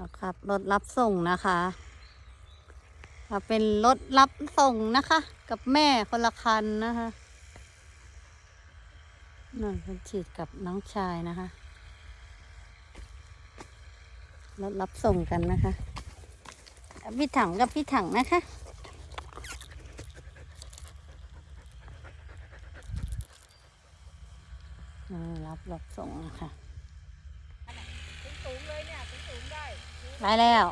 นะครับรถรับส่งนะคะอ่าเป็นรถรับส่งนะคะ กับแม่คนละคันนะคะนั่นเป็นฉีดกับน้องชายนะคะรถรับส่งกันนะคะพี่ถังกับพี่ถังนะคะรับรับส่งนะคะ สูงเลยเนี่ยสูงๆได้ ไปแล้ว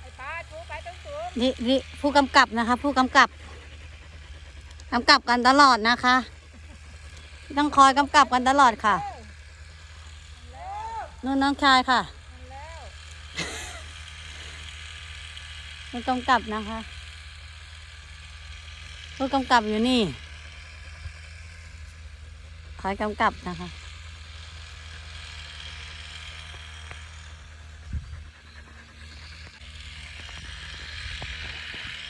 ไอ้ป้าชูไปต้องสูงนี่นี่ผู้กำกับนะคะ ผู้กำกับกำกับกันตลอดนะคะ ต้องคอยกำกับกันตลอดค่ะแล้วนู่นน้องชายค่ะแล้วผู้กำกับนะคะผู้กำกับอยู่นี่คอยกำกับนะคะ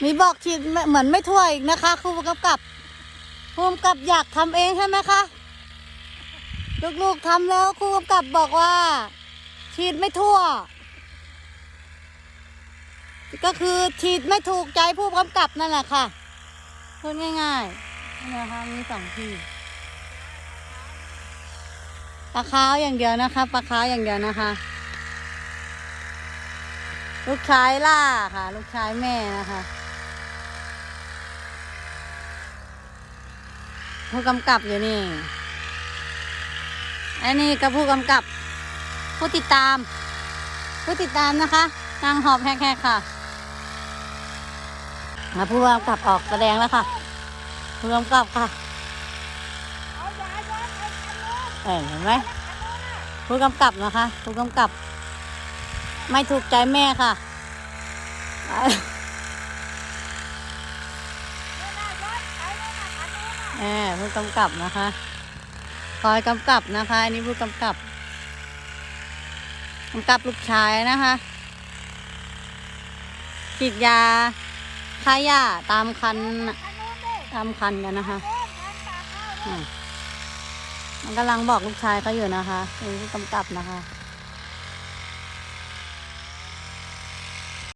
มีบอกฉีดเหมือนไม่ทั่วอีกนะคะครูกำกับครูกำกับอยากทำเองใช่ไหมคะ ลูกๆทำแล้วครูกำกับบอกว่า ฉีดไม่ทั่ว ก็คือฉีดไม่ถูกใจผู้กำกับนั่นแหละค่ะพูดง่ายๆนี่นะคะมีสองที่ปลาขาวอย่างเดียวนะคะปลาขาวอย่างเดียวนะคะ ลูกชายล่าค่ะ ลูกชายแม่นะคะ ผู้กำกับอยู่นี่อันนี้ก็ผู้กำกับ ผู้ติดตาม ผู้ติดตามนะคะนางหอบแฮกๆค่ะมาผู้กำกับออกแสดงแล้วค่ะ ผู้กำกับค่ะเห็นไหมผู้กำกับนะคะ ผู้กำกับ ไม่ถูกใจแม่ค่ะ นั่นน่ะย้อนไปนั่นน่ะคันนู้นน่ะ เออ ผู้กำกับนะคะคอยกำกับนะคะ อันนี้ผู้กำกับกำกับลูกชายนะคะฉีดยาฆ่าหญ้าตามคันตามคันกันนะคะมันกำลังบอกลูกชายเขาอยู่นะคะคือผู้กำกับนะคะ